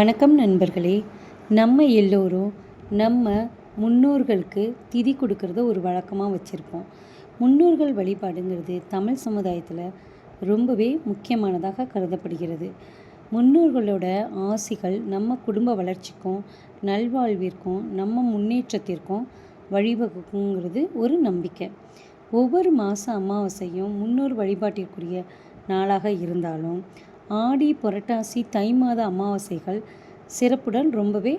வணக்கம் நண்பர்களே. நம்ம எல்லோரும் நம்ம முன்னோர்களுக்கு திதி கொடுக்கறத ஒரு வழக்கமாக வச்சுருப்போம். முன்னோர்கள் வழிபாடுங்கிறது தமிழ் சமுதாயத்தில் ரொம்பவே முக்கியமானதாக கருதப்படுகிறது. முன்னோர்களோட ஆசிகள் நம்ம குடும்ப வளர்ச்சிக்கும் நல்வாழ்விற்கும் நம்ம முன்னேற்றத்திற்கும் வழிவகுக்குங்கிறது ஒரு நம்பிக்கை. ஒவ்வொரு மாத அமாவாசையும் முன்னோர் வழிபாட்டிற்குரிய நாளாக இருந்தாலும் ஆடி புரட்டாசி தை மாத அமாவாசைகள் சிறப்புடன் ரொம்பவே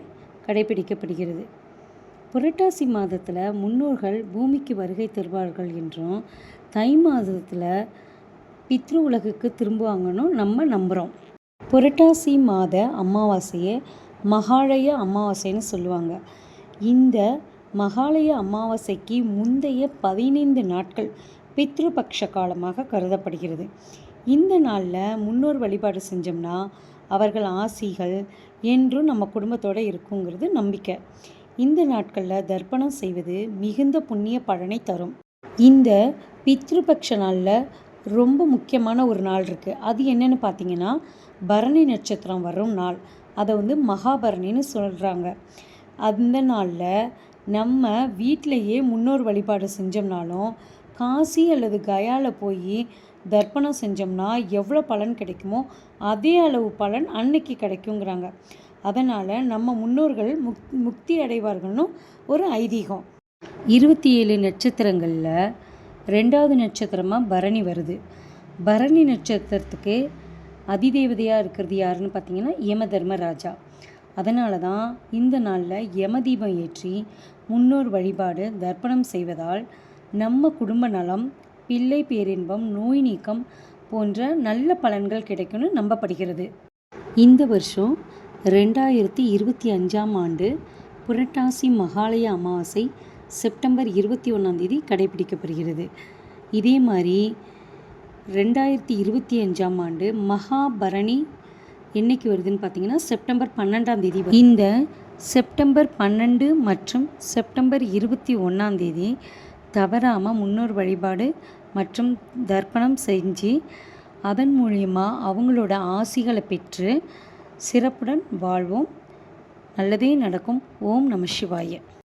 கடைபிடிக்கப்படுகிறது புரட்டாசி மாதத்தில் முன்னோர்கள் பூமிக்கு வருகை தருவார்கள் என்றும் தை மாதத்தில் பித்ரு உலகுக்கு திரும்புவாங்கன்னு நம்ம நம்புகிறோம் புரட்டாசி மாத அமாவாசையை மகாலய அமாவாசைன்னு சொல்லுவாங்க. இந்த மகாலய அமாவாசைக்கு முந்தைய பதினைந்து நாட்கள் பித்ருபக்ஷ காலமாக கருதப்படுகிறது. இந்த நாளில் முன்னோர் வழிபாடு செஞ்சோம்னா அவர்கள் ஆசிகள் என்றும் நம்ம குடும்பத்தோடு இருக்குங்கிறது நம்பிக்கை. இந்த நாட்களில் தர்ப்பணம் செய்வது மிகுந்த புண்ணிய பலனை தரும். இந்த பித்ருபக்ஷ நாளில் ரொம்ப முக்கியமான ஒரு நாள் இருக்குது அது என்னென்னு பார்த்தீங்கன்னா பரணி நட்சத்திரம் வரும் நாள். அதை வந்து மகாபரணின்னு சொல்கிறாங்க அந்த நாளில் நம்ம வீட்டிலையே முன்னோர் வழிபாடு செஞ்சோம்னாலும் காசி அல்லது கயாவில் போய் தர்ப்பணம் செஞ்சோம்னா எவ்வளோ பலன் கிடைக்குமோ அதே அளவு பலன் அன்னைக்கு கிடைக்குங்கிறாங்க. அதனால் நம்ம முன்னோர்கள் முக் முக்தி அடைவார்கள்னு ஒரு ஐதீகம். இருபத்தி ஏழு நட்சத்திரங்களில் ரெண்டாவது நட்சத்திரமாக பரணி வருது. பரணி நட்சத்திரத்துக்கு அதிதேவதையாக இருக்கிறது யாருன்னு பார்த்தீங்கன்னா யம தர்மராஜா அதனால தான் இந்த நாளில் யம தீபம் ஏற்றி முன்னோர் வழிபாடு தர்ப்பணம் செய்வதால் நம்ம குடும்ப நலம் பிள்ளை பேரின்பம் நோய் நீக்கம் போன்ற நல்ல பலன்கள் கிடைக்கும்னு நம்பப்படுகிறது. இந்த வருஷம் ரெண்டாயிரத்தி இருபத்தி அஞ்சாம் ஆண்டு புரட்டாசி மகாலய அமாவாசை செப்டம்பர் இருபத்தி ஒன்றாந்தேதி கடைபிடிக்கப்படுகிறது. இதே மாதிரி ரெண்டாயிரத்தி இருபத்தி அஞ்சாம் ஆண்டு மகாபரணி என்னைக்கு வருதுன்னு பார்த்தீங்கன்னா செப்டம்பர் பன்னெண்டாம் தேதி இந்த செப்டம்பர் பன்னெண்டு மற்றும் செப்டம்பர் இருபத்தி ஒன்றாந்தேதி தவறாமல் முன்னோர் வழிபாடு மற்றும் தர்ப்பணம் செஞ்சு அதன் மூலியமாக அவங்களோட ஆசிகளை பெற்று சிறப்புடன் வாழ்வோம். நல்லதே நடக்கும். ஓம் நம சிவாய.